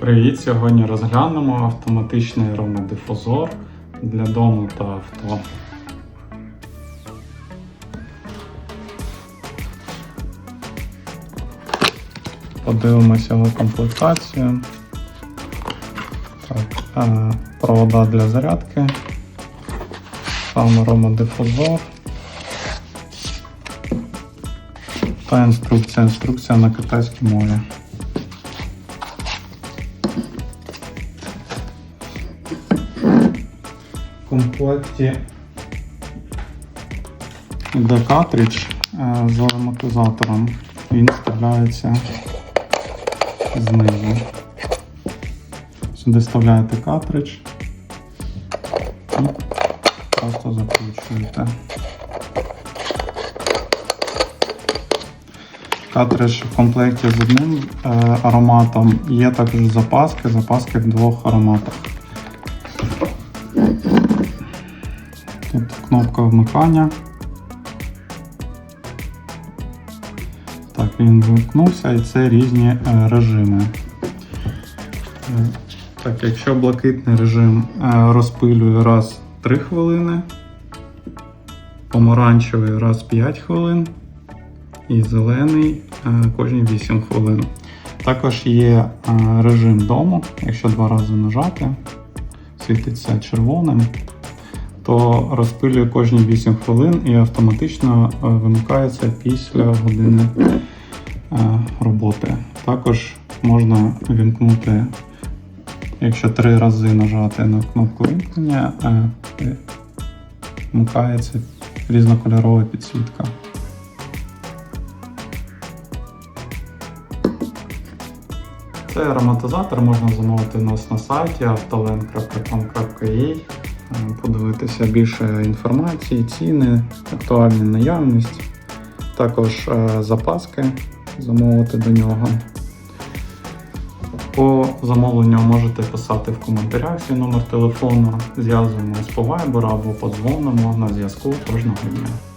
Привіт! Сьогодні розглянемо автоматичний аромадифузор для дому та авто. Подивимося його комплектацію. Так, е, провода для зарядки. Сам аромадифузор. Та інструкція. Інструкція на китайській мові. Комплекті йде картридж з ароматизатором. Він вставляється знизу. Сюди вставляєте картридж і просто закручуєте. Картридж в комплекті з одним е, ароматом. Є також запаски, запаски в двох ароматах. Кнопка вмикання. Так, він вимкнувся і це різні е, режими. Е, Так, якщо блакитний режим е, розпилює раз 3 хвилини, помаранчевий раз 5 хвилин і зелений кожні 8 хвилин. Також є режим дому, якщо два рази нажати, світиться червоним, то розпилює кожні 8 хвилин і автоматично е, вимикається після години е, роботи. Також можна вімкнути, якщо три рази нажати на кнопку вимкнення, е, вмикається різнокольорова підсвітка. Цей ароматизатор можна замовити у нас на сайті Е, подивитися більше інформації, ціни, актуальні наявність, також е, запаски замовити до нього. По замовленню можете писати в коментарях свій номер телефону, зв'язуємось по Viber або подзвонимо на зв'язку кожного дня.